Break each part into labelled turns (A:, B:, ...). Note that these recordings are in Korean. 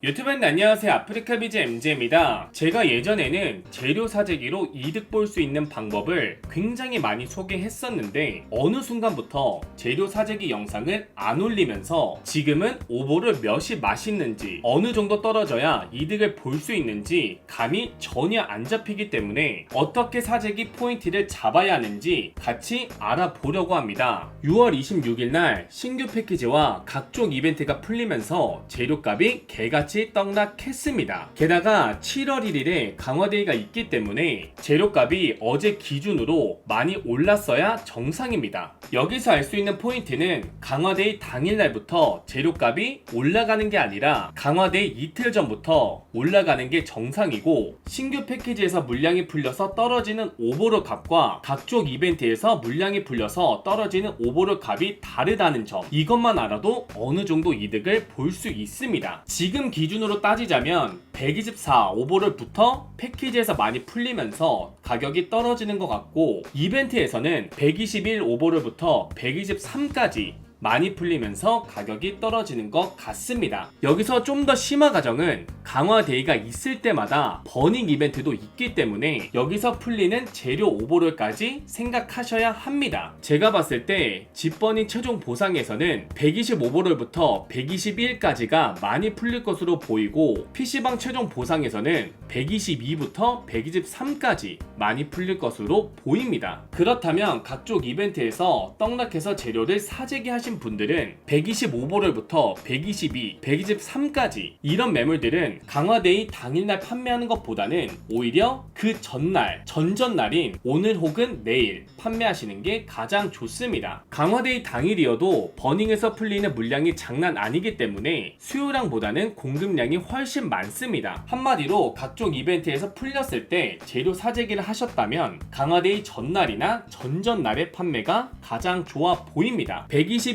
A: 유튜브는 안녕하세요. 아프리카 비즈 MJ입니다. 제가 예전에는 재료 사재기로 이득 볼 수 있는 방법을 굉장히 많이 소개했었는데 어느 순간부터 재료 사재기 영상을 안 올리면서 지금은 오보를 몇이 맛있는지 어느 정도 떨어져야 이득을 볼 수 있는지 감이 전혀 안 잡히기 때문에 어떻게 사재기 포인트를 잡아야 하는지 같이 알아보려고 합니다. 6월 26일 날 신규 패키지와 각종 이벤트가 풀리면서 재료값이 개 같이 떡락했습니다. 게다가 7월 1일에 강화데이가 있기 때문에 재료값이 어제 기준으로 많이 올랐어야 정상입니다. 여기서 알 수 있는 포인트는 강화데이 당일날부터 재료값이 올라가는 게 아니라 강화데이 이틀 전부터 올라가는 게 정상이고 신규 패키지에서 물량이 풀려서 떨어지는 오버롤 값과 각종 이벤트에서 물량이 풀려서 떨어지는 오버롤 값이 다르다는 점 이것만 알아도 어느 정도 이득을 볼 수 있습니다. 지금 기준으로 따지자면 124 오버롤부터 패키지에서 많이 풀리면서 가격이 떨어지는 것 같고 이벤트에서는 121 오버롤부터 123까지 많이 풀리면서 가격이 떨어지는 것 같습니다. 여기서 좀 더 심화 가정은 강화 데이가 있을 때마다 버닝 이벤트도 있기 때문에 여기서 풀리는 재료 오버롤까지 생각하셔야 합니다. 제가 봤을 때 집버닝 최종 보상에서는 120 오버롤부터 121까지가 많이 풀릴 것으로 보이고 PC방 최종 보상에서는 122부터 123까지 많이 풀릴 것으로 보입니다. 그렇다면 각종 이벤트에서 떡락해서 재료를 사재기 하신 분들은 125볼을부터 122, 123까지 이런 매물들은 강화데이 당일날 판매하는 것보다는 오히려 그 전날, 전전날인 오늘 혹은 내일 판매하시는 게 가장 좋습니다. 강화데이 당일이어도 버닝에서 풀리는 물량이 장난 아니기 때문에 수요량보다는 공급량이 훨씬 많습니다. 한마디로 각종 이벤트에서 풀렸을 때 재료 사재기를 하셨다면 강화데이 전날이나 전전날의 판매가 가장 좋아 보입니다.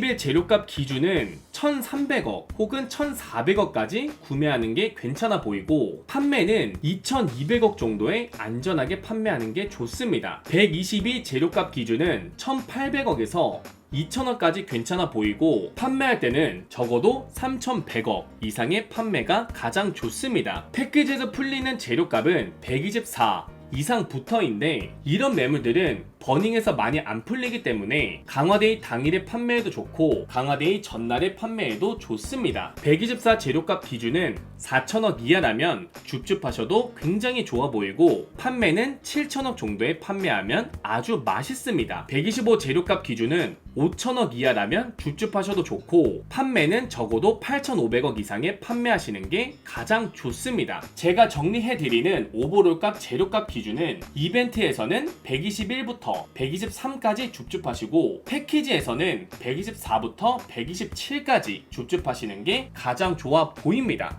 A: 120일 재료값 기준은 1,300억 혹은 1,400억까지 구매하는 게 괜찮아 보이고 판매는 2,200억 정도에 안전하게 판매하는 게 좋습니다. 122 재료값 기준은 1,800억에서 2,000원까지 괜찮아 보이고 판매할 때는 적어도 3,100억 이상의 판매가 가장 좋습니다. 패키지에서 풀리는 재료값은 124 이상 붙어인데 이런 매물들은 버닝에서 많이 안 풀리기 때문에 강화데이 당일에 판매해도 좋고 강화데이 전날에 판매해도 좋습니다. 124 재료값 기준은 4천억 이하라면 줍줍하셔도 굉장히 좋아 보이고 판매는 7천억 정도에 판매하면 아주 맛있습니다. 125 재료값 기준은 5천억 이하라면 줍줍하셔도 좋고 판매는 적어도 8,500억 이상에 판매하시는 게 가장 좋습니다. 제가 정리해드리는 오버롤값 재료값 기준은 이벤트에서는 121 부터 123까지 줍줍하시고 패키지에서는 124부터 127까지 줍줍하시는 게 가장 좋아 보입니다.